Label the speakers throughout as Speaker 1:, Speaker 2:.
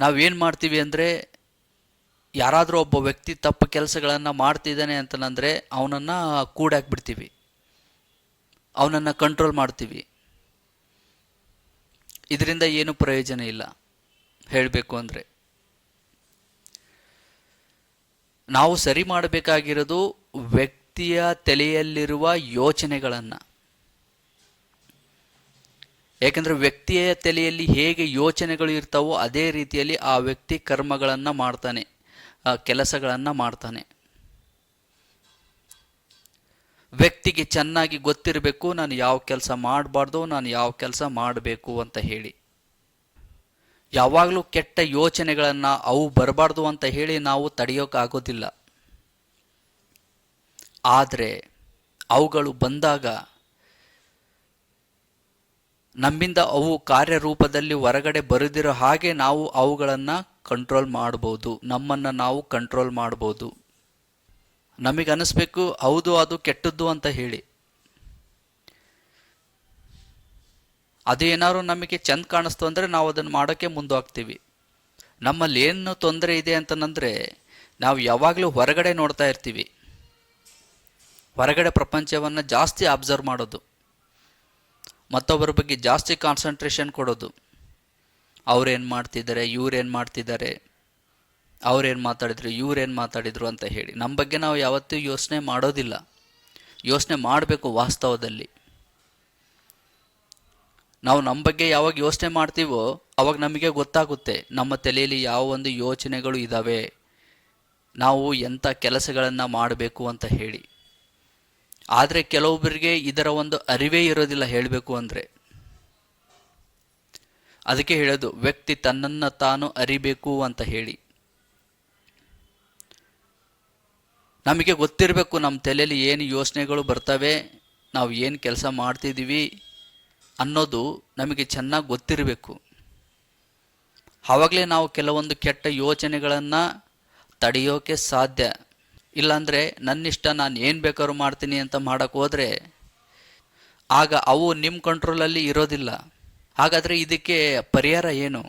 Speaker 1: ನಾವೇನು ಮಾಡ್ತೀವಿ ಅಂದರೆ ಯಾರಾದರೂ ಒಬ್ಬ ವ್ಯಕ್ತಿ ತಪ್ಪು ಕೆಲಸಗಳನ್ನು ಮಾಡ್ತಿದ್ದಾನೆ ಅಂತಂದರೆ ಅವನನ್ನು ಕೂಡಾಕ್ಬಿಡ್ತೀವಿ. ಅವನನ್ನು ಕಂಟ್ರೋಲ್ ಮಾಡ್ತೀವಿ. ಇದರಿಂದ ಏನು ಪ್ರಯೋಜನ ಇಲ್ಲ. ಹೇಳಬೇಕು ಅಂದರೆ ನಾವು ಸರಿ ಮಾಡಬೇಕಾಗಿರೋದು ವ್ಯಕ್ತಿಯ ತಲೆಯಲ್ಲಿರುವ ಯೋಚನೆಗಳನ್ನು. ಯಾಕೆಂದರೆ ವ್ಯಕ್ತಿಯ ತಲೆಯಲ್ಲಿ ಹೇಗೆ ಯೋಚನೆಗಳು ಇರ್ತಾವೋ ಅದೇ ರೀತಿಯಲ್ಲಿ ಆ ವ್ಯಕ್ತಿ ಕರ್ಮಗಳನ್ನು ಮಾಡ್ತಾನೆ ಕೆಲಸಗಳನ್ನು ಮಾಡ್ತಾನೆ. ವ್ಯಕ್ತಿಗೆ ಚೆನ್ನಾಗಿ ಗೊತ್ತಿರಬೇಕು, ನಾನು ಯಾವ ಕೆಲಸ ಮಾಡಬಾರ್ದು, ನಾನು ಯಾವ ಕೆಲಸ ಮಾಡಬೇಕು ಅಂತ ಹೇಳಿ. ಯಾವಾಗಲೂ ಕೆಟ್ಟ ಯೋಚನೆಗಳನ್ನು ಅವು ಬರಬಾರ್ದು ಅಂತ ಹೇಳಿ ನಾವು ತಡೆಯೋಕ್ಕಾಗೋದಿಲ್ಲ ಆದರೆ, ಅವುಗಳು ಬಂದಾಗ ನಮ್ಮಿಂದ ಅವು ಕಾರ್ಯರೂಪದಲ್ಲಿ ಹೊರಗಡೆ ಬರೆದಿರೋ ಹಾಗೆ ನಾವು ಅವುಗಳನ್ನು ಕಂಟ್ರೋಲ್ ಮಾಡ್ಬೋದು. ನಮ್ಮನ್ನು ನಾವು ಕಂಟ್ರೋಲ್ ಮಾಡ್ಬೋದು. ನಮಗೆ ಅನಿಸ್ಬೇಕು, ಹೌದು, ಅದು ಕೆಟ್ಟದ್ದು ಅಂತ ಹೇಳಿ. ಅದು ಏನಾದ್ರು ನಮಗೆ ಚೆಂದ ಕಾಣಿಸ್ತು ಅಂದರೆ ನಾವು ಅದನ್ನು ಮಾಡೋಕ್ಕೆ ಮುಂದಾಗ್ತೀವಿ. ನಮ್ಮಲ್ಲಿ ಏನು ತೊಂದರೆ ಇದೆ ಅಂತಂದರೆ, ನಾವು ಯಾವಾಗಲೂ ಹೊರಗಡೆ ನೋಡ್ತಾ ಇರ್ತೀವಿ. ಹೊರಗಡೆ ಪ್ರಪಂಚವನ್ನು ಜಾಸ್ತಿ ಅಬ್ಸರ್ವ್ ಮಾಡೋದು. ಮತ್ತೊಬ್ಬರ ಬಗ್ಗೆ ಜಾಸ್ತಿ ಕಾನ್ಸಂಟ್ರೇಷನ್ ಕೊಡೋದು. ಅವ್ರೇನು ಮಾಡ್ತಿದ್ದಾರೆ, ಇವ್ರೇನು ಮಾಡ್ತಿದ್ದಾರೆ, ಅವ್ರೇನು ಮಾತಾಡಿದ್ರು, ಇವ್ರೇನು ಮಾತಾಡಿದ್ರು ಅಂತ ಹೇಳಿ. ನಮ್ಮ ಬಗ್ಗೆ ನಾವು ಯಾವತ್ತೂ ಯೋಚನೆ ಮಾಡೋದಿಲ್ಲ. ಯೋಚನೆ ಮಾಡಬೇಕು ವಾಸ್ತವದಲ್ಲಿ. ನಾವು ನಮ್ಮ ಬಗ್ಗೆ ಯಾವಾಗ ಯೋಚನೆ ಮಾಡ್ತೀವೋ, ಅವಾಗ ನಮಗೆ ಗೊತ್ತಾಗುತ್ತೆ ನಮ್ಮ ತಲೆಯಲ್ಲಿ ಯಾವ ಒಂದು ಯೋಚನೆಗಳು ಇದ್ದಾವೆ ನಾವು ಎಂಥ ಕೆಲಸಗಳನ್ನು ಮಾಡಬೇಕು ಅಂತ ಹೇಳಿ. ಆದರೆ ಕೆಲವೊಬ್ಬರಿಗೆ ಇದರ ಒಂದು ಅರಿವೇ ಇರೋದಿಲ್ಲ ಹೇಳಬೇಕು ಅಂದರೆ. ಅದಕ್ಕೆ ಹೇಳೋದು, ವ್ಯಕ್ತಿ ತನ್ನನ್ನು ತಾನು ಅರಿಬೇಕು ಅಂತ ಹೇಳಿ. ನಮಗೆ ಗೊತ್ತಿರಬೇಕು ನಮ್ಮ ತಲೆಯಲ್ಲಿ ಏನು ಯೋಚನೆಗಳು ಬರ್ತವೆ, ನಾವು ಏನು ಕೆಲಸ ಮಾಡ್ತಿದ್ದೀವಿ ಅನ್ನೋದು ನಮಗೆ ಚೆನ್ನಾಗಿ ಗೊತ್ತಿರಬೇಕು. ಆವಾಗಲೇ ನಾವು ಕೆಲವೊಂದು ಕೆಟ್ಟ ಯೋಚನೆಗಳನ್ನು ತಡೆಯೋಕೆ ಸಾಧ್ಯ. ಇಲ್ಲಾಂದರೆ ನನ್ನಿಷ್ಟ ನಾನು ಏನು ಬೇಕಾದ್ರೂ ಮಾಡ್ತೀನಿ ಅಂತ ಮಾಡೋಕ್ಕೆ ಹೋದರೆ ಆಗ ಅವು ನಿಮ್ಮ ಕಂಟ್ರೋಲಲ್ಲಿ ಇರೋದಿಲ್ಲ. ಹಾಗಾದರೆ ಇದಕ್ಕೆ ಪರಿಹಾರ ಏನು?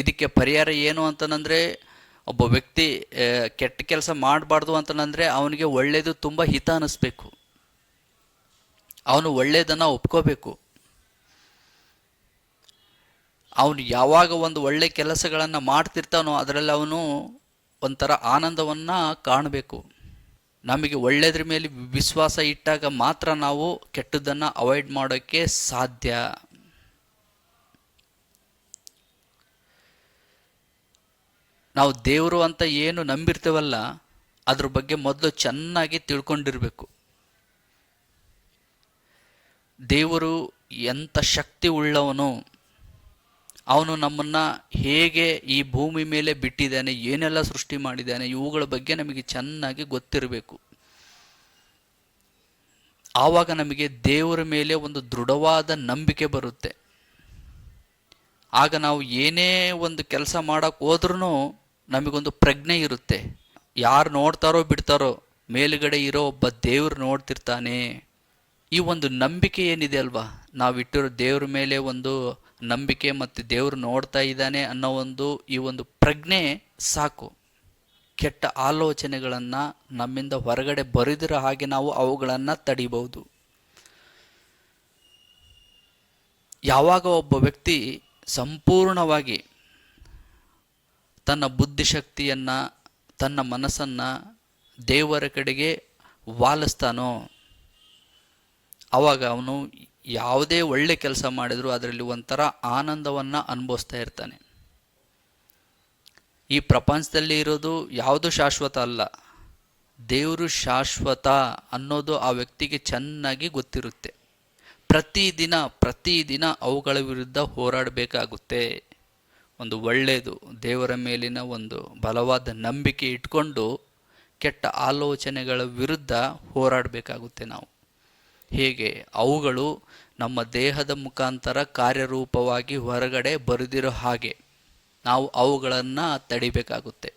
Speaker 1: ಇದಕ್ಕೆ ಪರಿಹಾರ ಏನು ಅಂತಂದರೆ ಒಬ್ಬ ವ್ಯಕ್ತಿ ಕೆಟ್ಟ ಕೆಲಸ ಮಾಡಬಾರ್ದು ಅಂತನಂದರೆ ಅವನಿಗೆ ಒಳ್ಳೆಯದು ತುಂಬ ಹಿತ ಅನ್ನಿಸ್ಬೇಕು ಅವನು ಒಳ್ಳೆಯದನ್ನು ಒಪ್ಕೋಬೇಕು. ಅವನು ಯಾವಾಗ ಒಂದು ಒಳ್ಳೆ ಕೆಲಸಗಳನ್ನು ಮಾಡ್ತಿರ್ತಾನೋ ಅದರಲ್ಲಿ ಅವನು ಒಂಥರ ಆನಂದವನ್ನು ಕಾಣಬೇಕು. ನಮಗೆ ಒಳ್ಳೆಯದ್ರ ಮೇಲೆ ವಿಶ್ವಾಸ ಇಟ್ಟಾಗ ಮಾತ್ರ ನಾವು ಕೆಟ್ಟದ್ದನ್ನು ಅವಾಯ್ಡ್ ಮಾಡೋಕ್ಕೆ ಸಾಧ್ಯ. ನಾವು ದೇವರು ಅಂತ ಏನು ನಂಬಿರ್ತೇವಲ್ಲ, ಅದ್ರ ಬಗ್ಗೆ ಮೊದಲು ಚೆನ್ನಾಗಿ ತಿಳ್ಕೊಂಡಿರಬೇಕು. ದೇವರು ಎಂಥ ಶಕ್ತಿ ಉಳ್ಳವನು ಅವನು ನಮ್ಮನ್ನು ಹೇಗೆ ಈ ಭೂಮಿ ಮೇಲೆ ಬಿಟ್ಟಿದ್ದಾನೆ, ಏನೆಲ್ಲ ಸೃಷ್ಟಿ ಮಾಡಿದ್ದಾನೆ, ಇವುಗಳ ಬಗ್ಗೆ ನಮಗೆ ಚೆನ್ನಾಗಿ ಗೊತ್ತಿರಬೇಕು. ಆವಾಗ ನಮಗೆ ದೇವರ ಮೇಲೆ ಒಂದು ದೃಢವಾದ ನಂಬಿಕೆ ಬರುತ್ತೆ. ಆಗ ನಾವು ಏನೇ ಒಂದು ಕೆಲಸ ಮಾಡೋಕೆ ಹೋದ್ರೂ ನಮಗೊಂದು ಪ್ರಜ್ಞೆ ಇರುತ್ತೆ. ಯಾರು ನೋಡ್ತಾರೋ ಬಿಡ್ತಾರೋ, ಮೇಲುಗಡೆ ಇರೋ ಒಬ್ಬ ದೇವರು ನೋಡ್ತಿರ್ತಾನೆ. ಈ ಒಂದು ನಂಬಿಕೆ ಏನಿದೆ ಅಲ್ವಾ? ನಾವಿಟ್ಟಿರೋ ದೇವ್ರ ಮೇಲೆ ಒಂದು ನಂಬಿಕೆ ಮತ್ತು ದೇವರು ನೋಡ್ತಾ ಇದ್ದಾನೆ ಅನ್ನೋ ಒಂದು ಈ ಒಂದು ಪ್ರಜ್ಞೆ ಸಾಕು. ಕೆಟ್ಟ ಆಲೋಚನೆಗಳನ್ನು ನಮ್ಮಿಂದ ಹೊರಗಡೆ ಬರೆದಿರೋ ಹಾಗೆ ನಾವು ಅವುಗಳನ್ನು ತಡಿಬಹುದು. ಯಾವಾಗ ಒಬ್ಬ ವ್ಯಕ್ತಿ ಸಂಪೂರ್ಣವಾಗಿ ತನ್ನ ಬುದ್ಧಿಶಕ್ತಿಯನ್ನು, ತನ್ನ ಮನಸ್ಸನ್ನು ದೇವರ ಕಡೆಗೆ ವಾಲಿಸ್ತಾನೋ ಆವಾಗ ಅವನು ಯಾವುದೇ ಒಳ್ಳೆ ಕೆಲಸ ಮಾಡಿದರೂ ಅದರಲ್ಲಿ ಒಂಥರ ಆನಂದವನ್ನು ಅನುಭವಿಸ್ತಾ ಇರ್ತಾನೆ. ಈ ಪ್ರಪಂಚದಲ್ಲಿ ಇರೋದು ಯಾವುದು ಶಾಶ್ವತ ಅಲ್ಲ. ದೇವರು ಶಾಶ್ವತ ಅನ್ನೋದು ಆ ವ್ಯಕ್ತಿಗೆ ಚೆನ್ನಾಗಿ ಗೊತ್ತಿರುತ್ತೆ. ಪ್ರತಿದಿನ ಪ್ರತಿದಿನ ಅವುಗಳ ವಿರುದ್ಧ ಹೋರಾಡಬೇಕಾಗುತ್ತೆ. ಒಂದು ಒಳ್ಳೆಯದು ದೇವರ ಮೇಲಿನ ಒಂದು ಬಲವಾದ ನಂಬಿಕೆ ಇಟ್ಕೊಂಡು ಕೆಟ್ಟ ಆಲೋಚನೆಗಳ ವಿರುದ್ಧ ಹೋರಾಡಬೇಕಾಗುತ್ತೆ ನಾವು. ಹೇಗೆ? ಅವುಗಳು ನಮ್ಮ ದೇಹದ ಮುಖಾಂತರ ಕಾರ್ಯರೂಪವಾಗಿ ಹೊರಗಡೆ ಬರೆದಿರೋ ಹಾಗೆ. ನಾವು ಅವುಗಳನ್ನು ತಡಿಬೇಕಾಗುತ್ತೆ.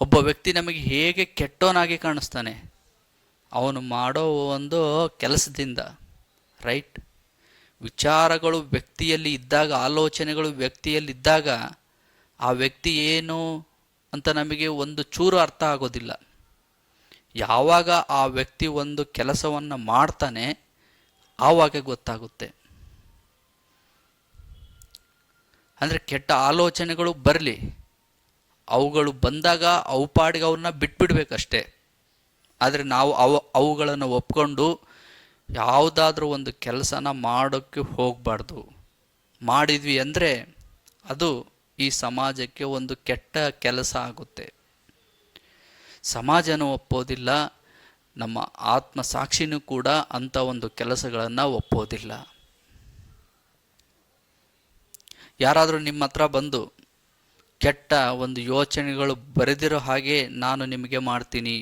Speaker 1: ಒಬ್ಬ ವ್ಯಕ್ತಿ ನಮಗೆ ಹೇಗೆ ಕೆಟ್ಟವನಾಗಿ ಕಾಣಿಸ್ತಾನೆ? ಅವನು ಮಾಡೋ ಒಂದು ಕೆಲಸದಿಂದ, ರೈಟ್? ವಿಚಾರಗಳು ವ್ಯಕ್ತಿಯಲ್ಲಿ ಇದ್ದಾಗ, ಆಲೋಚನೆಗಳು ವ್ಯಕ್ತಿಯಲ್ಲಿದ್ದಾಗ ಆ ವ್ಯಕ್ತಿ ಏನು ಅಂತ ನಮಗೆ ಒಂದು ಚೂರು ಅರ್ಥ ಆಗೋದಿಲ್ಲ. ಯಾವಾಗ ಆ ವ್ಯಕ್ತಿ ಒಂದು ಕೆಲಸವನ್ನು ಮಾಡ್ತಾನೆ, ಆವಾಗ ಗೊತ್ತಾಗುತ್ತೆ. ಅಂದರೆ ಕೆಟ್ಟ ಆಲೋಚನೆಗಳು ಬರಲಿ. ಅವುಗಳು ಬಂದಾಗ ಅವು ಪಾಡಿಗೆ ಅವನ್ನ ಬಿಟ್ಬಿಡ್ಬೇಕಷ್ಟೇ. ಆದರೆ ನಾವು ಅವು, ಅವುಗಳನ್ನು ಒಪ್ಕೊಂಡು ಯಾವುದಾದ್ರೂ ಒಂದು ಕೆಲಸನ ಮಾಡೋಕ್ಕೆ ಹೋಗಬಾರ್ದು. ಮಾಡಿದ್ವಿ ಅಂದರೆ ಅದು ಈ ಸಮಾಜಕ್ಕೆ ಒಂದು ಕೆಟ್ಟ ಕೆಲಸ ಆಗುತ್ತೆ. ಸಮಾಜನೂ ಒಪ್ಪೋದಿಲ್ಲ, ನಮ್ಮ ಆತ್ಮ ಸಾಕ್ಷಿನೂ ಕೂಡ ಅಂಥ ಒಂದು ಕೆಲಸಗಳನ್ನು ಒಪ್ಪೋದಿಲ್ಲ. ಯಾರಾದರೂ ನಿಮ್ಮ ಹತ್ರ ಬಂದು ಕೆಟ್ಟ ಒಂದು ಯೋಚನೆಗಳು ಬರೆದಿರೋ ಹಾಗೆ ನಾನು ನಿಮಗೆ ಮಾಡ್ತೀನಿ.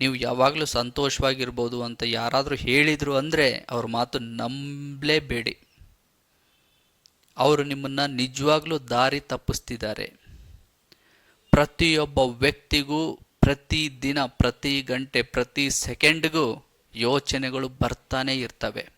Speaker 1: ನೀವು ಯಾವಾಗಲೂ ಸಂತೋಷವಾಗಿರ್ಬೋದು ಅಂತ ಯಾರಾದರೂ ಹೇಳಿದರು ಅಂದರೆ ಅವ್ರ ಮಾತು ನಂಬಲೇಬೇಡಿ. ಅವರು ನಿಮ್ಮನ್ನು ನಿಜವಾಗ್ಲೂ ದಾರಿ ತಪ್ಪಿಸ್ತಿದ್ದಾರೆ. ಪ್ರತಿಯೊಬ್ಬ ವ್ಯಕ್ತಿಗೂ ಪ್ರತಿ ದಿನ ಪ್ರತಿ ಗಂಟೆ ಪ್ರತಿ ಸೆಕೆಂಡ್ಗೂ ಯೋಚನೆಗಳು ಬರ್ತಾನೆ ಇರ್ತವೆ.